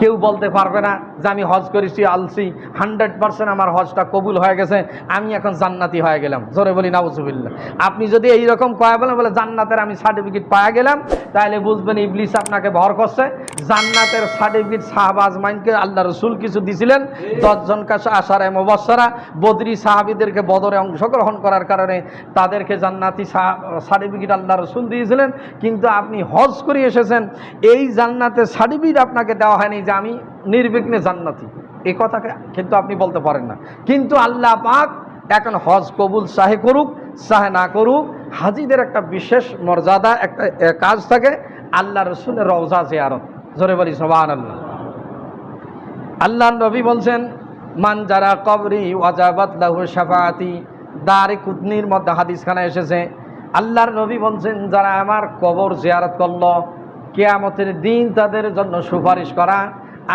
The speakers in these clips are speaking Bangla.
কেউ বলতে পারবে না যে আমি হজ করেছি, আলসি। হান্ড্রেড পার্সেন্ট আমার হজটা কবুল হয়ে গেছে, আমি এখন জান্নাতি হয়ে গেলাম। জোরে বলি নাউজুবিল্লা আপনি যদি এই রকম কয়া বলেন, বলে জান্নাতের আমি সার্টিফিকেট পাওয়া গেলাম তাহলে বুঝবেন ইবলিস আপনাকে ভর করছে। জান্নাতের সার্টিফিকেট শাহবাজ মাইনকে আল্লাহ রসুল কিছু দিছিলেন। দশজন কাছে আসারে মোবাসারা বদরি সাহাবিদেরকে বদরে অংশগ্রহণ করার কারণে তাদেরকে জান্নাতি সার্টিফিকেট আল্লাহ রসুল দিয়েছিলেন। কিন্তু আপনি হজ করে এসেছেন, এই জান্নাতের সার্টিফিকেট আপনাকে দেওয়া হয়নি যে আমি নির্বিঘ্নে জান্নাতি। এই কথাকে কিন্তু আপনি বলতে পারেন না। কিন্তু আল্লাহ পাক এখন হজ কবুল সাহে করুক সাহে না করুক, হাজিদের একটা বিশেষ মর্যাদা, একটা কাজ থাকে, আল্লাহ রসুলের রওজা জিয়ারত। জোরে বলি সবান আল্লাহ আল্লাহ নবী বলছেন, মান যারা কবরি ওয়াজাবাত লাহু দারে কুতনির মধ্যে হাদিসখানা এসেছে। আল্লাহর নবী বলছেন, যারা আমার কবর জিয়ারত করল কেয়ামতের দিন তাদের জন্য সুপারিশ করা,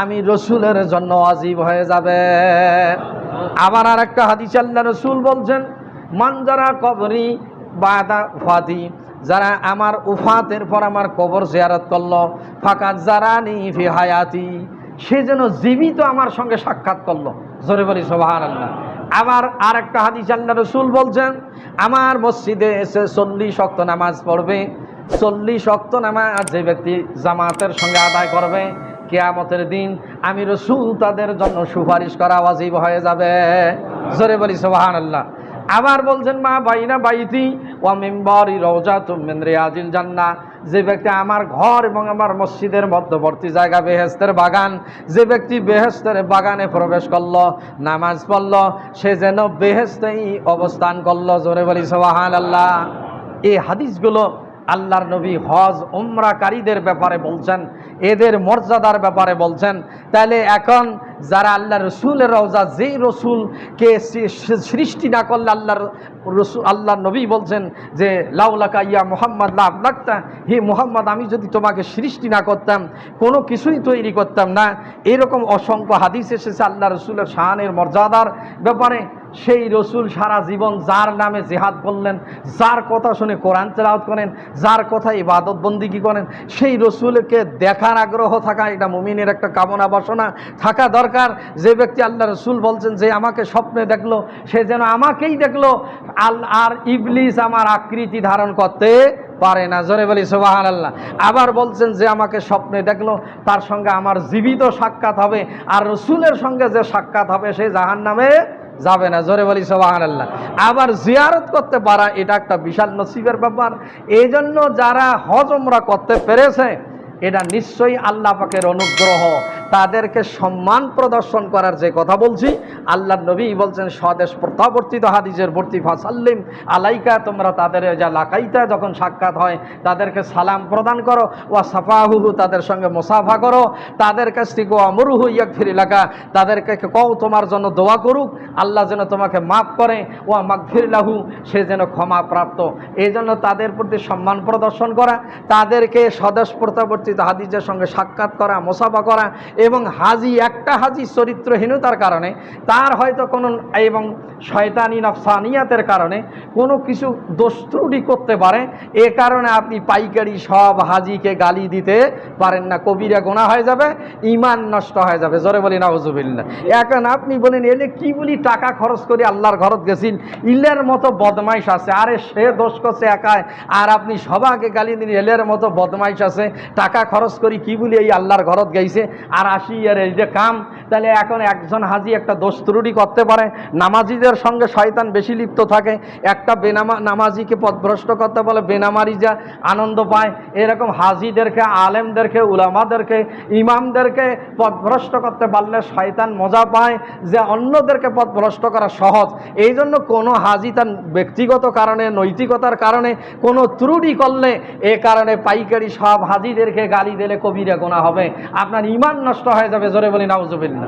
আমি রসুলের জন্য আজীব হয়ে যাবে। আবার আর একটা হাদিস আল্লাহ রসুল বলছেন, মান যারা কবরি বাদা ফাদি যারা আমার উফাতের পর আমার কবর জিয়ারত করল ফাঁকা যারা নি ফি হায়াতি, সে যেন জীবিত আমার সঙ্গে সাক্ষাৎ করল। জোরে বলি সোহান আল্লাহ আবার আর একটা হাদিস আল্লাহ রসুল বলছেন, আমার মসজিদে এসে চল্লিশ শক্ত নামাজ পড়বে চল্লিশ অক্ত নামাজ যে ব্যক্তি জামাতের সঙ্গে আদায় করবে, কেয়ামতের দিন আমি রসুল তাদের জন্য সুপারিশ করা ওয়াজিব হয়ে যাবে। জোরে বলি সোহান আল্লাহ আবার বলছেন, মা বাইনা বাইতি ও মেম্বরি রওজা তুমেন রিয়াজিল জান্না যে ব্যক্তি আমার ঘর এবং আমার মসজিদের মধ্যবর্তী জায়গা বেহেস্তের বাগান, যে ব্যক্তি বেহেস্তের বাগানে প্রবেশ করল, নামাজ পড়ল, সে যেন বেহেস্তেই অবস্থান করল। জোরে বলি সোহান আল্লাহ এই হাদিসগুলো আল্লাহর নবী হজ উমরাকারীদের ব্যাপারে বলছেন, এদের মর্যাদার ব্যাপারে বলছেন। তাহলে এখন যারা আল্লাহ রসুলের রওজা যেই রসুলকে সৃষ্টি না করলে আল্লাহর রসুল আল্লাহ নবী বলছেন যে, লাউলাকা ইয়া মোহাম্মদ লাভ লাগতা হে মোহাম্মদ, আমি যদি তোমাকে সৃষ্টি না করতাম, কোনো কিছুই তৈরি করতাম না। এরকম অসংখ্য হাদিস এসেছে আল্লাহ রসুলের শাহানের মর্যাদার ব্যাপারে। সেই রসুল সারা জীবন যার নামে জেহাদ করলেন, যার কথা শুনে কোরআন তেলাওয়াত করেন, যার কথা ইবাদত বন্দিগি করেন, সেই রসুলকে দেখার আগ্রহ থাকা এটা মুমিনের একটা কামনা বাসনা থাকা দরকার। যে ব্যক্তি আল্লাহ রসুল বলছেন যে আমাকে স্বপ্নে দেখল, সে যেন আমাকেই দেখল, আল আর ইবলিস আমার আকৃতি ধারণ করতে পারে না। জোরে বলি সোবাহান আল্লাহ আবার বলছেন যে আমাকে স্বপ্নে দেখল, তার সঙ্গে আমার জীবিত সাক্ষাৎ হবে, আর রসুলের সঙ্গে যে সাক্ষাৎ হবে, সে জাহান নামে যাবে না, জোরে বলি সোবাহান আল্লাহ আবার জিয়ারত করতে পারা, এটা একটা বিশাল নসিবের ব্যাপার। এই জন্য যারা হজমরা করতে পেরেছে, এটা নিশ্চয়ই আল্লাহ পাকের অনুগ্রহ। তাদেরকে সম্মান প্রদর্শন করার যে কথা বলছি আল্লাহ নবী বলছেন, স্বদেশ প্রত্যাবর্তিত হাদিজের ভর্তি ফাসাল্লিম আলাইকা, তোমরা তাদের যা লাকাইতা যখন সাক্ষাৎ হয়, তাদেরকে সালাম প্রদান করো ও সাফাহুহু, তাদের সঙ্গে মোসাফা করো, তাদের কাছ থেকে অমরুহু ইয়াক ফিরিলাকা তাদেরকে কও, তোমার জন্য দোয়া করুক, আল্লাহ যেন তোমাকে মাফ করে ও মাগফিরলাহু সে যেন ক্ষমা প্রাপ্ত। এই জন্য তাদের প্রতি সম্মান প্রদর্শন করা, তাদেরকে স্বদেশ প্রত্যাবর্তিত হাদিজের সঙ্গে সাক্ষাৎ করা, মোসাফা করা এবং হাজি, একটা হাজি চরিত্রহীনতার কারণে তার হয়তো কোনো এবং শয়তানি নফসানিয়াতের কারণে কোনো কিছু দোষ ত্রুটি করতে পারে। এ কারণে আপনি পাইকারি সব হাজিকে গালি দিতে পারেন না। কবিরা গোনা হয়ে যাবে ইমান নষ্ট হয়ে যাবে। জোরে বলি নাউজুবিল্লা এখন আপনি বলেন, এলে কি বলি টাকা খরচ করে আল্লাহর ঘরত গেছেন? ইলের মতো বদমাইশ আছে। আরে সে দোষ করছে একাই। আর আপনি সবাকে গালি দিন এলের মতো বদমাইশ আছে। টাকা খরচ করি কি বলি এই আল্লাহর ঘরত গাইছে? আর আসি, আর এই যে কাম, তাহলে এখন একজন হাজি একটা দোষ ত্রুটি করতে পারে। নামাজিদের সঙ্গে শয়তান বেশি লিপ্ত থাকে। একটা বেনামা নামাজিকে পথভ্রষ্ট করতে বলে বেনামারি যা আনন্দ পায়। এরকম হাজিদেরকে, আলেমদেরকে, উলামাদেরকে, ইমামদেরকে পথভ্রষ্ট করতে পারলে শয়তান মজা পায় যে অন্যদেরকে পথভ্রষ্ট করা সহজ। এই জন্য কোনো হাজি তার ব্যক্তিগত কারণে, নৈতিকতার কারণে কোনো ত্রুটি করলে এ কারণে পাইকারি সব হাজিদেরকে গালি দিলে কবিরা গোনা হবে। আপনার ইমান নষ্ট হয়ে যাবে, জোরে বলি নাউজুবিল্লা